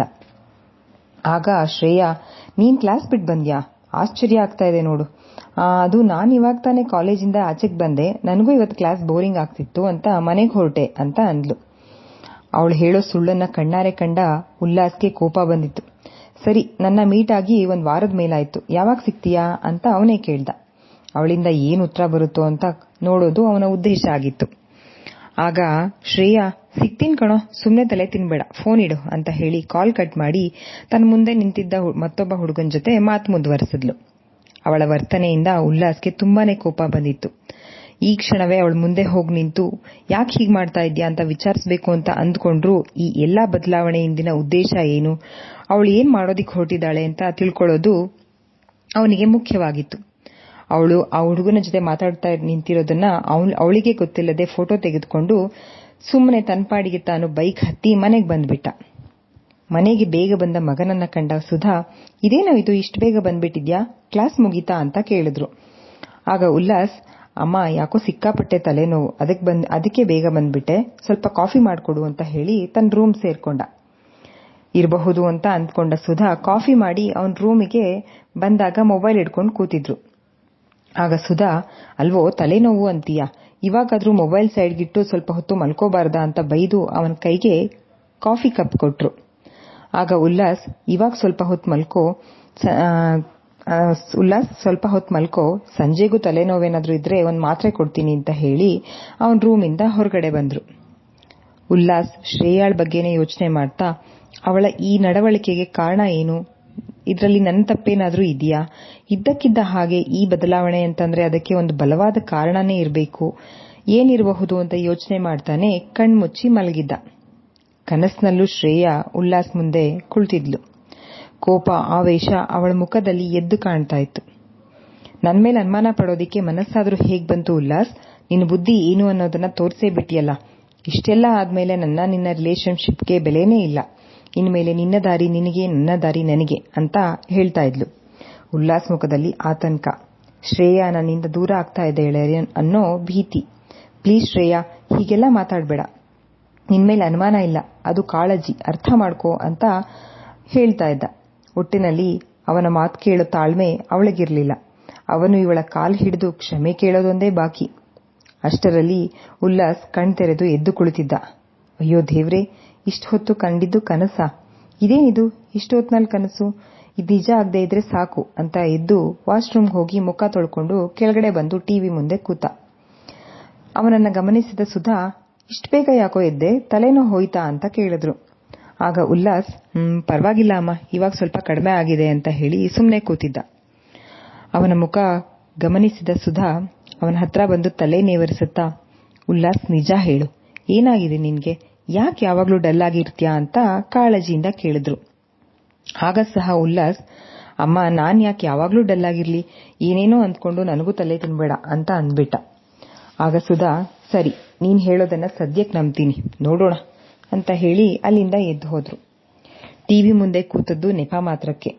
ಆಗ ಶ್ರೇಯಾ, ನೀನ್ ಕ್ಲಾಸ್ ಬಿಟ್ ಬಂದ್ಯಾ? ಆಶ್ಚರ್ಯ ಆಗ್ತಾ ಇದೆ ನೋಡು. ಅದು ನಾನು ಇವಾಗ ತಾನೇ ಕಾಲೇಜಿಂದ ಆಚೆಗೆ ಬಂದೆ. ನನಗೂ ಇವತ್ತು ಕ್ಲಾಸ್ ಬೋರಿಂಗ್ ಆಗ್ತಿತ್ತು ಅಂತ ಮನೆಗೆ ಹೊರಟೆ ಅಂತ ಅಂದ್ಲು. ಅವಳು ಹೇಳೋ ಸುಳ್ಳನ್ನ ಕಣ್ಣಾರೆ ಕಂಡ ಉಲ್ಲಾಸ್ಗೆ ಕೋಪ ಬಂದಿತ್ತು. ಸರಿ, ನನ್ನ ಮೀಟ್ ಆಗಿ ಒಂದು ವಾರದ ಮೇಲಾಯ್ತು. ಯಾವಾಗ ಸಿಗ್ತೀಯಾ ಅಂತ ಅವನೇ ಕೇಳ್ದ. ಅವಳಿಂದ ಏನು ಉತ್ತರ ಬರುತ್ತೋ ಅಂತ ನೋಡೋದು ಅವನ ಉದ್ದೇಶ ಆಗಿತ್ತು. ಆಗ ಶ್ರೇಯಾ ಸಿಗ್ತೀನಿ ಕಣೋ ಸುಮ್ಮನೆ ತಲೆ ತಿನ್ಬೇಡ ಫೋನ್ ಇಡು ಅಂತ ಹೇಳಿ ಕಾಲ್ ಕಟ್ ಮಾಡಿ ತನ್ನ ಮುಂದೆ ನಿಂತಿದ್ದ ಮತ್ತೊಬ್ಬ ಹುಡುಗನ ಜೊತೆ ಮಾತು ಮುಂದುವರೆಸಿದ್ಲು. ಅವಳ ವರ್ತನೆಯಿಂದ ಉಲ್ಲಾಸ್ಗೆ ತುಂಬಾನೇ ಕೋಪ ಬಂದಿತ್ತು. ಈ ಕ್ಷಣವೇ ಅವಳು ಮುಂದೆ ಹೋಗಿ ನಿಂತು, ಯಾಕೆ ಹೀಗೆ ಮಾಡ್ತಾ ಇದ್ಯಾ ಅಂತ ವಿಚಾರಿಸಬೇಕು ಅಂತ ಅಂದ್ಕೊಂಡ್ರು, ಈ ಎಲ್ಲಾ ಬದಲಾವಣೆ ಹಿಂದಿನ ಉದ್ದೇಶ ಏನು? ಅವಳು ಏನ್ ಮಾಡೋದಿಕ್ ಹೊರಟಿದ್ದಾಳೆ ಅಂತ ತಿಳ್ಕೊಳ್ಳೋದು ಅವನಿಗೆ ಮುಖ್ಯವಾಗಿತ್ತು. ಅವಳು ಆ ಹುಡುಗನ ಜೊತೆ ಮಾತಾಡ್ತಾ ನಿಂತಿರೋದನ್ನ ಅವಳಿಗೆ ಗೊತ್ತಿಲ್ಲದೆ ಫೋಟೋ ತೆಗೆದುಕೊಂಡು ಸುಮ್ಮನೆ ತನ್ಪಾಡಿಗೆ ತಾನು ಬೈಕ್ ಹತ್ತಿ ಮನೆಗೆ ಬಂದ್ಬಿಟ್ಟ. ಮನೆಗೆ ಬೇಗ ಬಂದ ಮಗನನ್ನ ಕಂಡ ಸುಧಾ ಇದೇನೋ ಇದು ಇಷ್ಟು ಬೇಗ ಬಂದ್ಬಿಟ್ಟಿದ್ಯಾ? ಕ್ಲಾಸ್ ಮುಗೀತಾ? ಅಂತ ಕೇಳಿದ್ರು. ಆಗ ಉಲ್ಲಾಸ್, ಅಮ್ಮ, ಯಾಕೋ ಸಿಕ್ಕಾಪಟ್ಟೆ ತಲೆನೋವು ಅದಕ್ಕೆ ಬಂದ್, ಅದಕ್ಕೆ ಬೇಗ ಬಂದ್ಬಿಟ್ಟೆ, ಸ್ವಲ್ಪ ಕಾಫಿ ಮಾಡಿಕೊಡು ಅಂತ ಹೇಳಿ ತನ್ನ ರೂಮ್ ಸೇರ್ಕೊಂಡ. ಇರಬಹುದು ಅಂತ ಅಂದ್ಕೊಂಡ ಸುಧಾ ಕಾಫಿ ಮಾಡಿ ಅವನ ರೂಮಿಗೆ ಬಂದಾಗ ಮೊಬೈಲ್ ಹಿಡ್ಕೊಂಡು ಕೂತಿದ್ರು. ಆಗ ಸುಧಾ, ಅಲ್ವೋ, ತಲೆನೋವು ಅಂತೀಯ? ಇವಾಗಾದ್ರೂ ಮೊಬೈಲ್ ಸೈಡ್ಗಿಟ್ಟು ಸ್ವಲ್ಪ ಹೊತ್ತು ಮಲ್ಕೋಬಾರ್ದ ಅಂತ ಬೈದು ಅವನ ಕೈಗೆ ಕಾಫಿ ಕಪ್ ಕೊಟ್ರು. ಆಗ ಉಲ್ಲಾಸ್ ಇವಾಗ ಸ್ವಲ್ಪ ಹೊತ್ತು ಮಲ್ಕೋ ಉಲ್ಲಾಸ್ ಸ್ವಲ್ಪ ಹೊತ್ತು ಮಲ್ಕೋ, ಸಂಜೆಗೂ ತಲೆನೋವೇನಾದ್ರೂ ಇದ್ರೆ ಒಂದ್ ಮಾತ್ರೆ ಕೊಡ್ತೀನಿ ಅಂತ ಹೇಳಿ ಅವನ ರೂಮಿಂದ ಹೊರಗಡೆ ಬಂದ್ರು. ಉಲ್ಲಾಸ್ ಶ್ರೇಯಾಳ್ ಬಗ್ಗೆನೇ ಯೋಚನೆ ಮಾಡ್ತಾ ಅವಳ ಈ ನಡವಳಿಕೆಗೆ ಕಾರಣ ಏನು? ಇದ್ರಲ್ಲಿ ನನ್ನ ತಪ್ಪೇನಾದರೂ ಇದೆಯಾ? ಇದ್ದಕ್ಕಿದ್ದ ಹಾಗೆ ಈ ಬದಲಾವಣೆ ಅಂತಂದ್ರೆ ಅದಕ್ಕೆ ಒಂದು ಬಲವಾದ ಕಾರಣನೇ ಇರಬೇಕು. ಏನಿರಬಹುದು ಅಂತ ಯೋಚನೆ ಮಾಡ್ತಾನೆ ಕಣ್ಮುಚ್ಚಿ ಮಲಗಿದ್ದ. ಕನಸಿನಲ್ಲೂ ಶ್ರೇಯಾ ಉಲ್ಲಾಸ್ ಮುಂದೆ ಕುಳಿತಿದ್ಲು. ಕೋಪ, ಆವೇಶ ಅವಳ ಮುಖದಲ್ಲಿ ಎದ್ದು ಕಾಣ್ತಾ ಇತ್ತು ನನ್ಮೇಲೆ ಅನುಮಾನ ಪಡೋದಿಕ್ಕೆ ಮನಸ್ಸಾದರೂ ಹೇಗ್ ಬಂತು ಉಲ್ಲಾಸ್? ನಿನ್ನ ಬುದ್ಧಿ ಏನು ಅನ್ನೋದನ್ನ ತೋರಿಸೇ ಬಿಟ್ಟಿಯಲ್ಲ. ಇಷ್ಟೆಲ್ಲ ಆದ್ಮೇಲೆ ನನ್ನ ನಿನ್ನ ರಿಲೇಶನ್ಶಿಪ್ಗೆ ಬೆಲೆನೇ ಇಲ್ಲ. ಇನ್ಮೇಲೆ ನಿನ್ನ ದಾರಿ ನಿನಗೆ, ನನ್ನ ದಾರಿ ನನಗೆ ಅಂತ ಹೇಳ್ತಾ ಇದ್ಲು. ಉಲ್ಲಾಸ್ ಮುಖದಲ್ಲಿ ಆತಂಕ. ಶ್ರೇಯಾ ನನ್ನಿಂದ ದೂರ ಆಗ್ತಾ ಇದ್ದಾಳೆ ಅನ್ನೋ ಭೀತಿ. ಪ್ಲೀಸ್ ಶ್ರೇಯಾ, ಹೀಗೆಲ್ಲ ಮಾತಾಡ್ಬೇಡ. ನಿನ್ಮೇಲೆ ಅನುಮಾನ ಇಲ್ಲ. ಅದು ಕಾಳಜಿ. ಅರ್ಥ ಮಾಡ್ಕೋ ಅಂತ ಹೇಳ್ತಾ ಇದ್ದ. ಒಟ್ಟಿನಲ್ಲಿ ಅವನ ಮಾತು ಕೇಳೋ ತಾಳ್ಮೆ ಅವಳಿಗಿರಲಿಲ್ಲ. ಅವನು ಇವಳ ಕಾಲ್ ಹಿಡಿದು ಕ್ಷಮೆ ಕೇಳೋದೊಂದೇ ಬಾಕಿ. ಅಷ್ಟರಲ್ಲಿ ಉಲ್ಲಾಸ್ ಕಣ್ತೆರೆದು ಎದ್ದು ಕುಳಿತಿದ್ದ. ಅಯ್ಯೋ ದೇವ್ರೆ ಇಷ್ಟು ಹೊತ್ತು ಕಂಡಿದ್ದು ಕನಸ? ಇದೇನಿದು ಇಷ್ಟು ಹೊತ್ನಲ್ಲಿ ಕನಸು? ಇದು ನಿಜ ಆಗದೆ ಇದ್ರೆ ಸಾಕು ಅಂತ ಎದ್ದು ವಾಶ್ರೂಮ್ಗೆ ಹೋಗಿ ಮುಖ ತೊಳ್ಕೊಂಡು ಕೆಳಗಡೆ ಬಂದು ಟಿವಿ ಮುಂದೆ ಕೂತ. ಅವನನ್ನ ಗಮನಿಸಿದ ಸುಧಾ, ಇಷ್ಟು ಬೇಗ ಯಾಕೋ ಎದ್ದೆ? ತಲೆನೋ ಹೋಯ್ತಾ ಅಂತ ಕೇಳಿದ್ರು. ಆಗ ಉಲ್ಲಾಸ್, ಹ್ಮ್, ಪರವಾಗಿಲ್ಲ ಅಮ್ಮ, ಇವಾಗ ಸ್ವಲ್ಪ ಕಡಿಮೆ ಆಗಿದೆ ಅಂತ ಹೇಳಿ ಸುಮ್ಮನೆ ಕೂತಿದ್ದ. ಅವನ ಮುಖ ಗಮನಿಸಿದ ಸುಧಾ, ಅವನ ಹತ್ರ ಬಂದು ತಲೆ ನೇವರಿಸುತ್ತಾ, ಉಲ್ಲಾಸ್, ನಿಜ ಹೇಳು. ಏನಾಗಿದೆ ನಿನ್ಗೆ? ಯಾಕೆ ಯಾವಾಗ್ಲೂ ಡಲ್ ಆಗಿರ್ತೀಯಾ ಅಂತ ಕಾಳಜಿಯಿಂದ ಕೇಳಿದ್ರು. ಆಗ ಸಹ ಉಲ್ಲಾಸ್, ಅಮ್ಮ, ನಾನ್ ಯಾಕೆ ಯಾವಾಗ್ಲೂ ಡಲ್ ಆಗಿರ್ಲಿ? ಏನೇನೋ ಅಂದ್ಕೊಂಡು ನನಗೂ ತಲೆ ತಿನ್ಬೇಡ ಅಂತ ಅಂದ್ಬಿಟ್ಟ. ಆಗ ಸುಧಾ, ಸರಿ, ನೀನ್ ಹೇಳೋದನ್ನ ಸದ್ಯಕ್ಕೆ ನಂಬ್ತೀನಿ. ನೋಡೋಣ ಅಂತ ಹೇಳಿ ಅಲ್ಲಿಂದ ಎದ್ದು ಹೋದ್ರು. ಟಿವಿ ಮುಂದೆ ಕೂತದ್ದು ನೆಪ ಮಾತ್ರಕ್ಕೆ.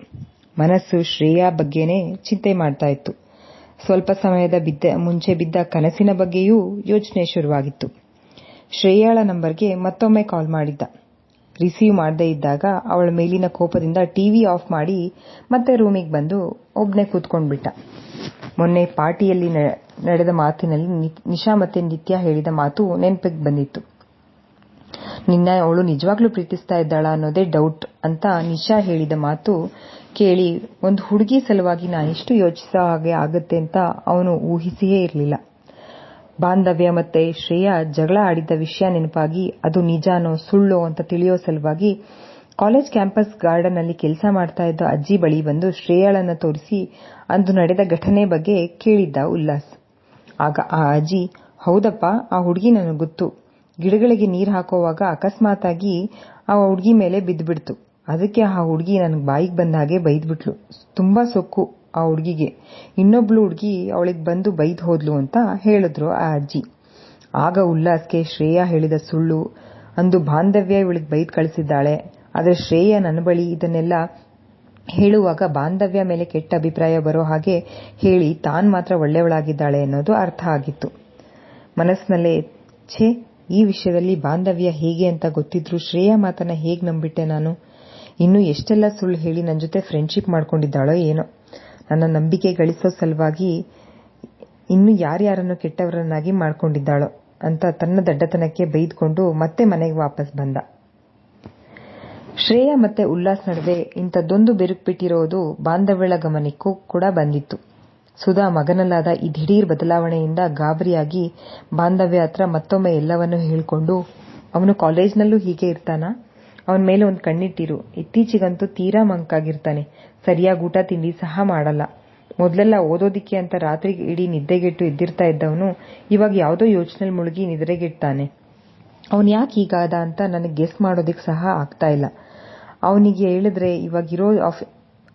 ಮನಸ್ಸು ಶ್ರೇಯಾ ಬಗ್ಗೆನೇ ಚಿಂತೆ ಮಾಡ್ತಾ ಇತ್ತು. ಸ್ವಲ್ಪ ಸಮಯದ ಬಿದ್ದ, ಮುಂಚೆ ಬಿದ್ದ ಕನಸಿನ ಬಗ್ಗೆಯೂ ಯೋಚನೆ ಶುರುವಾಗಿತ್ತು. ಶ್ರೇಯಾಳ ನಂಬರ್ಗೆ ಮತ್ತೊಮ್ಮೆ ಕಾಲ್ ಮಾಡಿದ್ದ. ರಿಸೀವ್ ಮಾಡದೇ ಇದ್ದಾಗ ಅವಳ ಮೇಲಿನ ಕೋಪದಿಂದ ಟಿವಿ ಆಫ್ ಮಾಡಿ ಮತ್ತೆ ರೂಮಿಗೆ ಬಂದು ಒಬ್ನೇ ಕೂತ್ಕೊಂಡ್ಬಿಟ್ಟ. ಮೊನ್ನೆ ಪಾರ್ಟಿಯಲ್ಲಿ ನಡೆದ ಮಾತಿನಲ್ಲಿ ನಿಶಾ ಮತ್ತೆ ನಿತ್ಯ ಹೇಳಿದ ಮಾತು ನೆನಪಿಗೆ ಬಂದಿತ್ತು. ನಿನ್ನ ಅವಳು ನಿಜವಾಗ್ಲೂ ಪ್ರೀತಿಸ್ತಾ ಇದ್ದಾಳ ಅನ್ನೋದೇ ಡೌಟ್ ಅಂತ ನಿಶಾ ಹೇಳಿದ ಮಾತು ಕೇಳಿ, ಒಂದು ಹುಡುಗಿ ಸಲುವಾಗಿ ನಾನೆಷ್ಟು ಯೋಚಿಸೋ ಹಾಗೆ ಆಗುತ್ತೆ ಅಂತ ಅವನು ಊಹಿಸಿಯೇ ಇರಲಿಲ್ಲ. ಬಾಂಧವ್ಯ ಮತ್ತೆ ಶ್ರೇಯಾ ಜಗಳ ಆಡಿದ್ದ ವಿಷಯ ನೆನಪಾಗಿ, ಅದು ನಿಜಾನೋ ಸುಳ್ಳೋ ಅಂತ ತಿಳಿಯೋ ಸಲುವಾಗಿ ಕಾಲೇಜ್ ಕ್ಯಾಂಪಸ್ ಗಾರ್ಡನ್ ಅಲ್ಲಿ ಕೆಲಸ ಮಾಡ್ತಾ ಇದ್ದ ಅಜ್ಜಿ ಬಳಿ ಬಂದು ಶ್ರೇಯಾಳನ್ನ ತೋರಿಸಿ ಅಂದು ನಡೆದ ಘಟನೆ ಬಗ್ಗೆ ಕೇಳಿದ್ದ ಉಲ್ಲಾಸ್. ಆಗ ಆ ಅಜ್ಜಿ, ಹೌದಪ್ಪ, ಆ ಹುಡುಗಿ ನನಗೆ ಗೊತ್ತು. ಗಿಡಗಳಿಗೆ ನೀರ್ ಹಾಕೋವಾಗ ಅಕಸ್ಮಾತಾಗಿ ಆ ಹುಡುಗಿ ಮೇಲೆ ಬಿದ್ದುಬಿಡ್ತು. ಅದಕ್ಕೆ ಆ ಹುಡುಗಿ ನನಗೆ ಬಾಯಿಗೆ ಬಂದ ಹಾಗೆ ಬೈದ್ಬಿಟ್ಲು. ತುಂಬಾ ಸೊಕ್ಕು. ಆ ಹುಡುಗಿಗೆ. ಇನ್ನೊಬ್ಳು ಹುಡುಗಿ ಅವಳಿಗೆ ಬಂದು ಬೈದು ಹೋದ್ಲು ಅಂತ ಹೇಳಿದ್ರು ಆ ಅಜ್ಜಿ. ಆಗ ಉಲ್ಲಾಸ್ಗೆ ಶ್ರೇಯಾ ಹೇಳಿದ ಸುಳ್ಳು ಅಂದು ಬಾಂಧವ್ಯ ಇವಳಿಗೆ ಬೈದು ಕಳಿಸಿದ್ದಾಳೆ. ಆದ್ರೆ ಶ್ರೇಯಾ ನನ್ನ ಬಳಿ ಇದನ್ನೆಲ್ಲ ಹೇಳುವಾಗ ಬಾಂಧವ್ಯ ಮೇಲೆ ಕೆಟ್ಟ ಅಭಿಪ್ರಾಯ ಬರೋ ಹಾಗೆ ಹೇಳಿ ತಾನ್ ಮಾತ್ರ ಒಳ್ಳೆಯವಳಾಗಿದ್ದಾಳೆ ಅನ್ನೋದು ಅರ್ಥ ಆಗಿತ್ತು. ಮನಸ್ಸಿನಲ್ಲೇ, ಛೇ, ಈ ವಿಷಯದಲ್ಲಿ ಬಾಂಧವ್ಯ ಹೇಗೆ ಅಂತ ಗೊತ್ತಿದ್ರು ಶ್ರೇಯಾ ಮಾತನ್ನ ಹೇಗ್ ನಂಬಿಟ್ಟೆ ನಾನು? ಇನ್ನು ಎಷ್ಟೆಲ್ಲ ಸುಳ್ಳು ಹೇಳಿ ನನ್ನ ಜೊತೆ ಫ್ರೆಂಡ್ಶಿಪ್ ಮಾಡ್ಕೊಂಡಿದ್ದಾಳೋ ಏನೋ. ನನ್ನ ನಂಬಿಕೆ ಗಳಿಸೋ ಸಲುವಾಗಿ ಇನ್ನು ಯಾರ್ಯಾರನ್ನು ಕೆಟ್ಟವರನ್ನಾಗಿ ಮಾಡ್ಕೊಂಡಿದ್ದಾಳೋ ಅಂತ ತನ್ನ ದಡ್ಡತನಕ್ಕೆ ಬೈದ್ಕೊಂಡು ಮತ್ತೆ ಮನೆಗೆ ವಾಪಸ್ ಬಂದ. ಶ್ರೇಯಾ ಮತ್ತೆ ಉಲ್ಲಾಸ್ ನಡುವೆ ಇಂಥದ್ದೊಂದು ಬಿರುಕ್ಬಿಟ್ಟಿರೋದು ಬಾಂಧವ್ಯಳ ಗಮನಕ್ಕೂ ಕೂಡ ಬಂದಿತ್ತು. ಸುಧಾ ಮಗನಲ್ಲಾದ ಈ ದಿಢೀರ್ ಬದಲಾವಣೆಯಿಂದ ಗಾಬರಿಯಾಗಿ ಬಾಂಧವ್ಯ ಹತ್ರ ಮತ್ತೊಮ್ಮೆ ಎಲ್ಲವನ್ನೂ ಹೇಳ್ಕೊಂಡು, ಅವನು ಕಾಲೇಜ್ನಲ್ಲೂ ಹೀಗೆ ಇರ್ತಾನಾ? ಅವನ ಮೇಲೆ ಒಂದು ಕಣ್ಣಿಟ್ಟಿರು. ಇತ್ತೀಚೆಗಂತೂ ತೀರಾ ಮಂಕಾಗಿರ್ತಾನೆ. ಸರಿಯಾಗಿ ಊಟ, ತಿಂಡಿ ಸಹ ಮಾಡಲ್ಲ. ಮೊದಲೆಲ್ಲ ಓದೋದಿಕ್ಕೆ ಅಂತ ರಾತ್ರಿ ಇಡೀ ನಿದ್ದೆಗೆಟ್ಟು ಎದ್ದಿರ್ತಾ ಇದ್ದವನು ಇವಾಗ ಯಾವುದೋ ಯೋಚನೆಯಲ್ಲಿ ಮುಳುಗಿ ನಿದ್ರೆಗೆಡ್ತಾನೆ ಅವನು ಯಾಕೆ ಹೀಗಾದ ಅಂತ ನನಗೆ ಗೆಸ್ ಮಾಡೋದಕ್ಕೆ ಸಹ ಆಗ್ತಾ ಇಲ್ಲ. ಅವನಿಗೆ ಹೇಳಿದ್ರೆ ಇವಾಗಿರೋ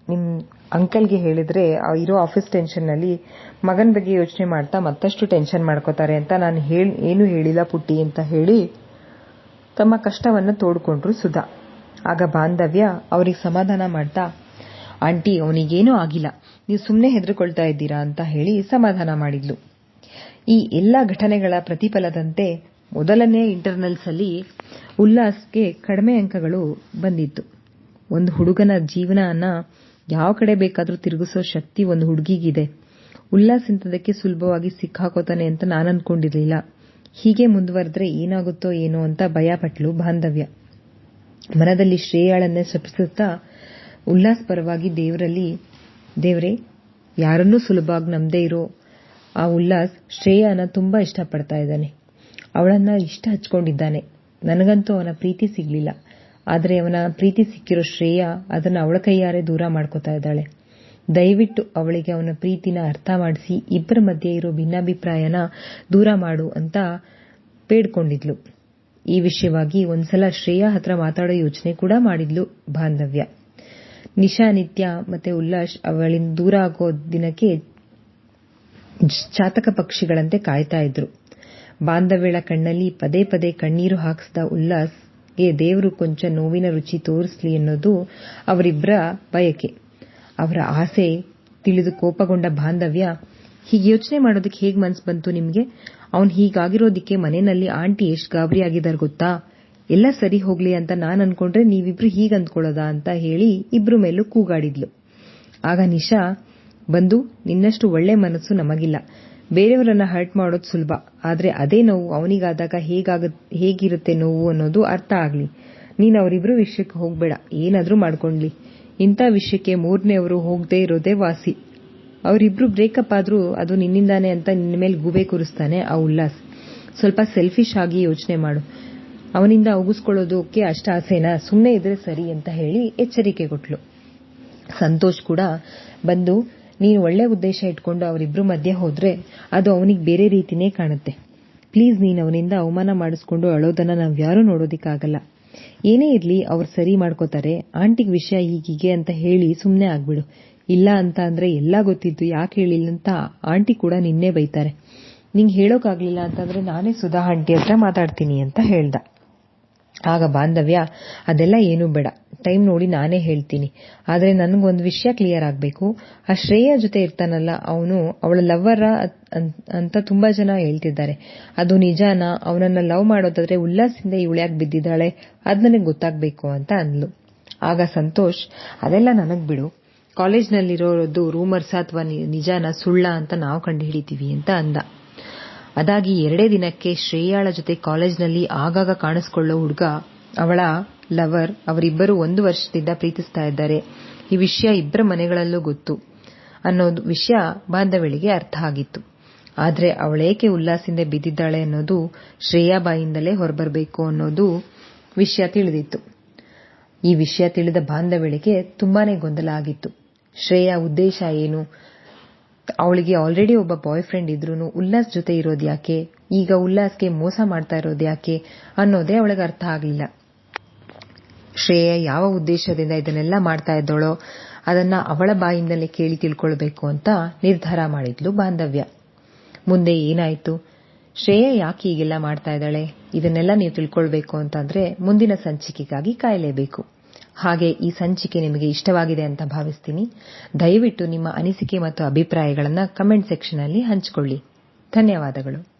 ನಿಮ್ ಅಂಕಲ್ಗೆ ಹೇಳಿದ್ರೆ ಇರೋ ಆಫೀಸ್ ಟೆನ್ಷನ್ನಲ್ಲಿ ಮಗನ ಬಗ್ಗೆ ಯೋಚನೆ ಮಾಡ್ತಾ ಮತ್ತಷ್ಟು ಟೆನ್ಷನ್ ಮಾಡ್ಕೋತಾರೆ ಅಂತ ನಾನು ಏನು ಹೇಳಿಲ್ಲ ಪುಟ್ಟಿ ಅಂತ ಹೇಳಿ ತಮ್ಮ ಕಷ್ಟವನ್ನು ತೋಡ್ಕೊಂಡ್ರು ಸುಧಾ. ಆಗ ಬಾಂಧವ್ಯ ಅವ್ರಿಗೆ ಸಮಾಧಾನ ಮಾಡ್ತಾ ಆಂಟಿ ಅವನಿಗೇನೂ ಆಗಿಲ್ಲ. ನೀವು ಸುಮ್ಮನೆ ಹೆದರ್ಕೊಳ್ತಾ ಇದ್ದೀರಾ ಅಂತ ಹೇಳಿ ಸಮಾಧಾನ ಮಾಡಿದ್ಲು. ಈ ಎಲ್ಲ ಘಟನೆಗಳ ಪ್ರತಿಫಲದಂತೆ ಮೊದಲನೇ ಇಂಟರ್ನಲ್ಸ್ ಅಲ್ಲಿ ಉಲ್ಲಾಸ್ಗೆ ಕಡಿಮೆ ಅಂಕಗಳು ಬಂದಿತ್ತು. ಒಂದು ಹುಡುಗನ ಜೀವನನ ಯಾವ ಕಡೆ ಬೇಕಾದ್ರೂ ತಿರುಗಿಸೋ ಶಕ್ತಿ ಒಂದು ಹುಡುಗಿಗಿದೆ. ಉಲ್ಲಾಸ್ ಇಂಥದಕ್ಕೆ ಸುಲಭವಾಗಿ ಸಿಕ್ಕಾಕೋತಾನೆ ಅಂತ ನಾನು ಅನ್ಕೊಂಡಿರಲಿಲ್ಲ ಹೀಗೆ ಮುಂದುವರೆದ್ರೆ ಏನಾಗುತ್ತೋ ಏನೋ ಅಂತ ಭಯಪಟ್ಲು ಬಾಂಧವ್ಯ. ಮನದಲ್ಲಿ ಶ್ರೇಯಾಳನ್ನೇ ಶಪಿಸುತ್ತಾ ಉಲ್ಲಾಸ್ ಪರವಾಗಿ ದೇವರಲ್ಲಿ, ದೇವರೇ, ಯಾರನ್ನೂ ಸುಲಭವಾಗಿ ನಂಬದೇ ಇರೋ ಆ ಉಲ್ಲಾಸ್ ಶ್ರೇಯಾನ ತುಂಬಾ ಇಷ್ಟಪಡ್ತಾ ಇದ್ದಾನೆ. ಅವಳನ್ನ ಇಷ್ಟ ಹಚ್ಕೊಂಡಿದ್ದಾನೆ. ನನಗಂತೂ ಅವನ ಪ್ರೀತಿ ಸಿಗ್ಲಿಲ್ಲ. ಆದರೆ ಅವನ ಪ್ರೀತಿ ಸಿಕ್ಕಿರೋ ಶ್ರೇಯ ಅದನ್ನ ಅವಳ ಕೈಯಾರೆ ದೂರ ಮಾಡ್ಕೋತಾ ಇದ್ದಾಳೆ. ದಯವಿಟ್ಟು ಅವಳಿಗೆ ಅವನ ಪ್ರೀತಿನ ಅರ್ಥ ಮಾಡಿಸಿ, ಇಬ್ಬರ ಮಧ್ಯೆ ಇರೋ ಭಿನ್ನಾಭಿಪ್ರಾಯನ ದೂರ ಮಾಡು ಅಂತ ಬೇಡ್ಕೊಂಡಿದ್ಲು. ಈ ವಿಷಯವಾಗಿ ಒಂದ್ಸಲ ಶ್ರೇಯಾ ಹತ್ರ ಮಾತಾಡೋ ಯೋಚನೆ ಕೂಡ ಮಾಡಿದ್ಲು ಬಾಂಧವ್ಯ. ನಿಶಾ, ನಿತ್ಯ ಮತ್ತೆ ಉಲ್ಲಾಸ್ ಅವಳಿಂದ ದೂರ ಆಗೋ ದಿನಕ್ಕೆ ಚಾತಕ ಪಕ್ಷಿಗಳಂತೆ ಕಾಯ್ತಾ ಇದ್ರು. ಬಾಂಧವ್ಯಳ ಕಣ್ಣಲ್ಲಿ ಪದೇ ಪದೇ ಕಣ್ಣೀರು ಹಾಕಿಸಿದ ಉಲ್ಲಾಸ್ಗೆ ದೇವರು ಕೊಂಚ ನೋವಿನ ರುಚಿ ತೋರಿಸ್ಲಿ ಅನ್ನೋದು ಅವರಿಬ್ಬರ ಬಯಕೆ. ಅವರ ಆಸೆ, ತಿಳಿದು ಕೋಪಗೊಂಡ ಬಾಂಧವ್ಯ, ಹೀಗೆ ಯೋಚನೆ ಮಾಡೋದಕ್ಕೆ ಹೇಗೆ ಮನಸ್ಸು ಬಂತು ನಿಮಗೆ? ಅವನು ಹೀಗಾಗಿರೋದಿಕ್ಕೆ ಮನೆಯಲ್ಲಿ ಆಂಟಿ ಎಷ್ಟು ಗಾಬರಿಯಾಗಿದ್ದಾರೆ ಗೊತ್ತಾ? ಎಲ್ಲ ಸರಿ ಹೋಗ್ಲಿ ಅಂತ ನಾನು ಅನ್ಕೊಂಡ್ರೆ ನೀವಿಬ್ರು ಹೀಗೆ ಅಂದ್ಕೊಳ್ಳೋದಾ ಅಂತ ಹೇಳಿ ಇಬ್ರು ಮೇಲೂ ಕೂಗಾಡಿದ್ಲು. ಆಗ ನಿಶಾ, ಬಂದು, ನಿನ್ನಷ್ಟು ಒಳ್ಳೆ ಮನಸ್ಸು ನಮಗಿಲ್ಲ. ಬೇರೆಯವರನ್ನ ಹರ್ಟ್ ಮಾಡೋದು ಸುಲಭ. ಆದ್ರೆ ಅದೇ ನೋವು ಅವನಿಗಾದಾಗ ಹೇಗಿರುತ್ತೆ ನೋವು ಅನ್ನೋದು ಅರ್ಥ ಆಗ್ಲಿ. ನೀನ್ ಅವರಿಬ್ರು ವಿಷಯಕ್ಕೆ ಹೋಗ್ಬೇಡ. ಏನಾದ್ರೂ ಮಾಡ್ಕೊಂಡ್ಲಿ. ಇಂಥ ವಿಷಯಕ್ಕೆ ಮೂರನೆಯವರು ಹೋಗದೆ ಇರೋದೇ ವಾಸಿ. ಅವರಿಬ್ರು ಬ್ರೇಕಪ್ ಆದ್ರೂ ಅದು ನಿನ್ನಿಂದಾನೆ ಅಂತ ನಿನ್ನ ಮೇಲೆ ಗೂಬೆ ಕೂರಿಸ್ತಾನೆ ಆ ಉಲ್ಲಾಸ್. ಸ್ವಲ್ಪ ಸೆಲ್ಫಿಶ್ ಆಗಿ ಯೋಚನೆ ಮಾಡು. ಅವನಿಂದ ಉಗಿಸ್ಕೊಳ್ಳೋದಕ್ಕೆ ಅಷ್ಟ ಆಸೆನಾ ಸುಮ್ಮನೆ ಇದ್ರೆ ಸರಿ ಅಂತ ಹೇಳಿ ಎಚ್ಚರಿಕೆ ಕೊಟ್ಲು ಸಂತೋಷ್ ಕೂಡ ಬಂದು, ನೀನು ಒಳ್ಳೆ ಉದ್ದೇಶ ಇಟ್ಕೊಂಡು ಅವರಿಬ್ರು ಮಧ್ಯೆ ಹೋದ್ರೆ ಅದು ಅವನಿಗೆ ಬೇರೆ ರೀತಿನೇ ಕಾಣುತ್ತೆ. ಪ್ಲೀಸ್ ನೀನು ಅವನಿಂದ ಅವಮಾನ ಮಾಡಿಸ್ಕೊಂಡು ಅಳೋದನ್ನ ನಾವ್ಯಾರೂ ನೋಡೋದಿಕ್ಕಾಗಲ್ಲ. ಏನೇ ಇರ್ಲಿ, ಅವ್ರು ಸರಿ ಮಾಡ್ಕೋತಾರೆ, ಆಂಟಿಗೆ ವಿಷಯ ಹೀಗೀಗೆ ಅಂತ ಹೇಳಿ ಸುಮ್ಮನೆ ಆಗ್ಬಿಡು. ಇಲ್ಲ ಅಂತ ಅಂದ್ರೆ ಎಲ್ಲ ಗೊತ್ತಿದ್ದು ಯಾಕೆ ಹೇಳಿಲ್ಲ ಅಂತ ಆಂಟಿ ಕೂಡ ನಿನ್ನೆ ಬೈತಾರೆ. ನಿಂಗೆ ಹೇಳೋಕಾಗ್ಲಿಲ್ಲ ಅಂತಂದ್ರೆ ನಾನೇ ಸುಧಾ ಆಂಟಿ ಹತ್ರ ಮಾತಾಡ್ತೀನಿ ಅಂತ ಹೇಳ್ದ. ಆಗ ಬಾಂಧವ್ಯ, ಅದೆಲ್ಲ ಏನೂ ಬೇಡ. ಟೈಮ್ ನೋಡಿ ನಾನೇ ಹೇಳ್ತೀನಿ. ಆದರೆ ನನಗೊಂದು ವಿಷಯ ಕ್ಲಿಯರ್ ಆಗಬೇಕು. ಆ ಶ್ರೇಯ ಜೊತೆ ಇರ್ತಾನಲ್ಲ, ಅವನು ಅವಳ ಲವ್ವರ ಅಂತ ತುಂಬಾ ಜನ ಹೇಳ್ತಿದ್ದಾರೆ. ಅದು ನಿಜಾನ? ಅವನನ್ನ ಲವ್ ಮಾಡೋದಾದ್ರೆ ಉಲ್ಲಾಸದಿಂದ ಇವಳ್ಯಾಕ್ ಬಿದ್ದಿದ್ದಾಳೆ? ಅದ್ ನನಗೆ ಗೊತ್ತಾಗ್ಬೇಕು ಅಂತ ಅಂದ್ಲು. ಆಗ ಸಂತೋಷ್, ಅದೆಲ್ಲ ನನಗ್ ಬಿಡು. ಕಾಲೇಜ್ನಲ್ಲಿರೋದು ರೂಮರ್ಸ್ ಅಥವಾ ನಿಜಾನ ಸುಳ್ಳ ಅಂತ ನಾವು ಕಂಡುಹಿಡಿತೀವಿ ಅಂತ ಅಂದ. ಅದಾಗಿ ಎರಡೇ ದಿನಕ್ಕೆ ಶ್ರೇಯಾಳ ಜೊತೆ ಕಾಲೇಜ್ನಲ್ಲಿ ಆಗಾಗ ಕಾಣಿಸಿಕೊಳ್ಳೋ ಹುಡುಗ, ಅವಳ ಲವರ್ ಅವರಿಬ್ಬರು ಒಂದು ವರ್ಷದಿಂದ ಪ್ರೀತಿಸ್ತಾ ಇದ್ದಾರೆ. ಈ ವಿಷಯ ಇಬ್ಬರ ಮನೆಗಳಲ್ಲೂ ಗೊತ್ತು ಅನ್ನೋದು ವಿಷಯ ಬಾಂಧವಳಿಗೆ ಅರ್ಥ ಆಗಿತ್ತು. ಆದ್ರೆ ಅವಳೇಕೆ ಉಲ್ಲಾಸಿಂದ ಬಿದ್ದಿದ್ದಾಳೆ ಅನ್ನೋದು ಶ್ರೇಯಾ ಬಾಯಿಂದಲೇ ಹೊರಬರಬೇಕು ಅನ್ನೋದು ವಿಷಯ ತಿಳಿದಿತ್ತು. ಈ ವಿಷಯ ತಿಳಿದ ಬಾಂಧವಳಿಗೆ ತುಂಬಾನೇ ಗೊಂದಲ ಆಗಿತ್ತು. ಶ್ರೇಯಾ ಉದ್ದೇಶ ಏನು? ಅವಳಿಗೆ ಆಲ್ರೆಡಿ ಒಬ್ಬ ಬಾಯ್ ಫ್ರೆಂಡ್ ಇದ್ರೂನು ಉಲ್ಲಾಸ್ ಜೊತೆ ಇರೋದು ಯಾಕೆ? ಈಗ ಉಲ್ಲಾಸ್ಗೆ ಮೋಸ ಮಾಡ್ತಾ ಇರೋದು ಯಾಕೆ ಅನ್ನೋದೇ ಅವಳಿಗೆ ಅರ್ಥ ಆಗಲಿಲ್ಲ. ಶ್ರೇಯ ಯಾವ ಉದ್ದೇಶದಿಂದ ಇದನ್ನೆಲ್ಲ ಮಾಡ್ತಾ ಇದ್ದಾಳೋ ಅದನ್ನ ಅವಳ ಬಾಯಿಂದಲೇ ಕೇಳಿ ತಿಳ್ಕೊಳ್ಬೇಕು ಅಂತ ನಿರ್ಧಾರ ಮಾಡಿದ್ಲು ಬಾಂಧವ್ಯ. ಮುಂದೆ ಏನಾಯ್ತು? ಶ್ರೇಯ ಯಾಕೆ ಹೀಗೆಲ್ಲ ಮಾಡ್ತಾ ಇದ್ದಾಳೆ? ಇದನ್ನೆಲ್ಲ ನೀವು ತಿಳ್ಕೊಳ್ಬೇಕು ಅಂತಂದ್ರೆ ಮುಂದಿನ ಸಂಚಿಕೆಗಾಗಿ ಕಾಯಲೇಬೇಕು. ಹಾಗೆ ಈ ಸಂಚಿಕೆ ನಿಮಗೆ ಇಷ್ಟವಾಗಿದೆ ಅಂತ ಭಾವಿಸ್ತೀನಿ. ದಯವಿಟ್ಟು ನಿಮ್ಮ ಅನಿಸಿಕೆ ಮತ್ತು ಅಭಿಪ್ರಾಯಗಳನ್ನು ಕಮೆಂಟ್ ಸೆಕ್ಷನ್ ಅಲ್ಲಿ ಹಂಚಿಕೊಳ್ಳಿ. ಧನ್ಯವಾದಗಳು.